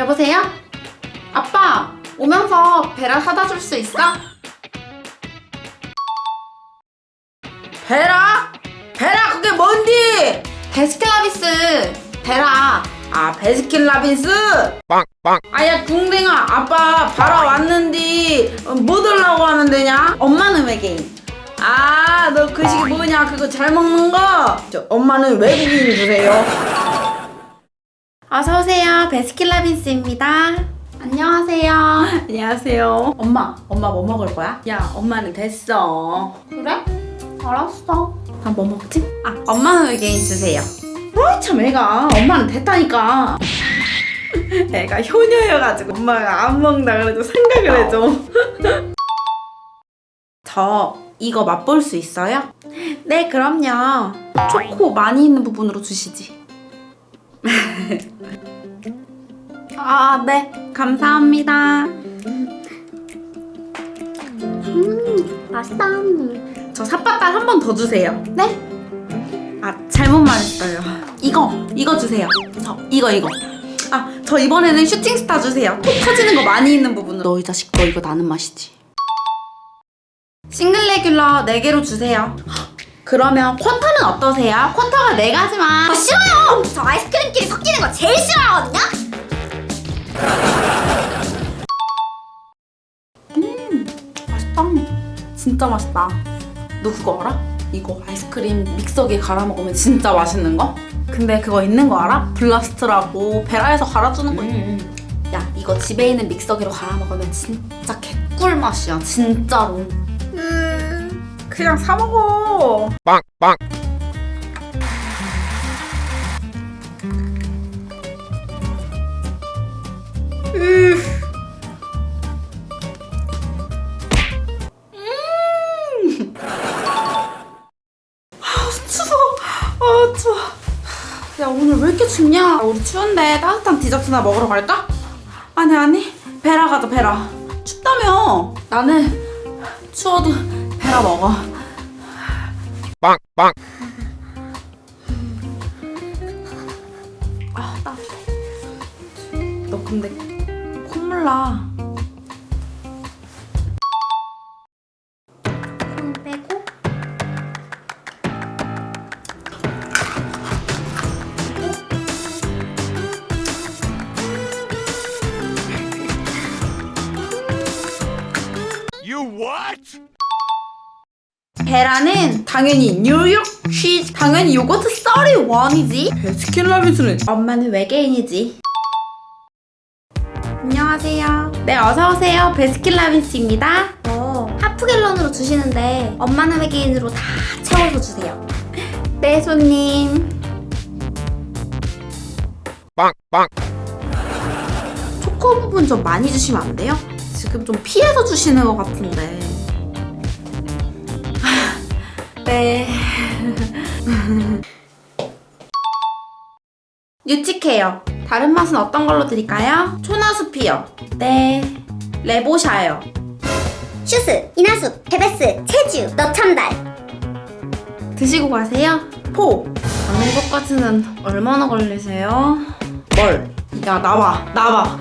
여보세요? 아빠, 오면서 베라 사다 줄 수 있어? 베라? 베라 그게 뭔디? 베스킨라빈스 베라 아 베스킨라빈스? 빵빵 아야 궁댕아 아빠 바라 왔는디 어, 뭐 들라고 하면 되냐? 엄마는 외계인 아 너 그 시기 뭐냐 그거 잘 먹는 거? 저 엄마는 외국인 주세요 어서 오세요. 베스킨라빈스입니다. 안녕하세요. 안녕하세요. 엄마 엄마 뭐 먹을 거야? 야 엄마는 됐어. 그래? 알았어. 아뭐 먹지? 아 엄마는 외계인 주세요? 어참 애가. 엄마는 됐다니까. 애가 효녀여가지고 엄마가 안 먹는다 그래도 생각을 해줘. 저 이거 맛볼 수 있어요? 네 그럼요. 초코 많이 있는 부분으로 주시지 아 네. 감사합니다. 맛있다. 저 삿바딸 한 번 더 주세요. 네? 아 잘못 말했어요. 이거 이거 주세요. 저 이거 이거. 아 저 이번에는 슈팅스타 주세요. 톡 터지는 거 많이 있는 부분으로. 너 이 자식 너 이거 나는 맛이지. 싱글 레귤러 4개로 주세요 그러면 쿼터는 어떠세요? 쿼터가 4가지만 아, 싫어요! 저 아이스크림끼리 섞이는 거 제일 싫어하거든요? 맛있다 진짜 맛있다 너 그거 알아? 이거 아이스크림 믹서기에 갈아 먹으면 진짜 맛있는 거? 근데 그거 있는 거 알아? 블라스트라고 베라에서 갈아주는 거 음. 야 이거 집에 있는 믹서기로 갈아 먹으면 진짜 개꿀 맛이야 진짜로 음. 그냥 사 먹어 빵빵. 추워. 아 이렇게 춥냐? 우리 추운데 따뜻한 디저트나 먹으러 갈까? 아니 아니. 베라 가자 베라. 춥다며. 나는 추워도 베라 먹어 빵빵 아 따뜻해 너 근데 콧물 나. You what? 베라는 당연히 뉴욕 치즈 당연히 요거트 31이지. 베스킨 라빈스는 엄마는 외계인이지. 안녕하세요. 네 어서오세요. 베스킨 라빈스입니다. 어, 하프갤런으로 주시는데 엄마는 외계인으로 다 채워서 주세요. 네 손님. 빵빵. 초코 부분 좀 많이 주시면 안 돼요? 지금 좀 피해서 주시는 것 같은데 네 유치케어 다른 맛은 어떤 걸로 드릴까요? 초나수피요 네 레보샤요 슈스, 이나수, 베베스, 체주, 너참달. 드시고 가세요. 포. 방역까지는 얼마나 걸리세요? 뭘? 야 나와 나와.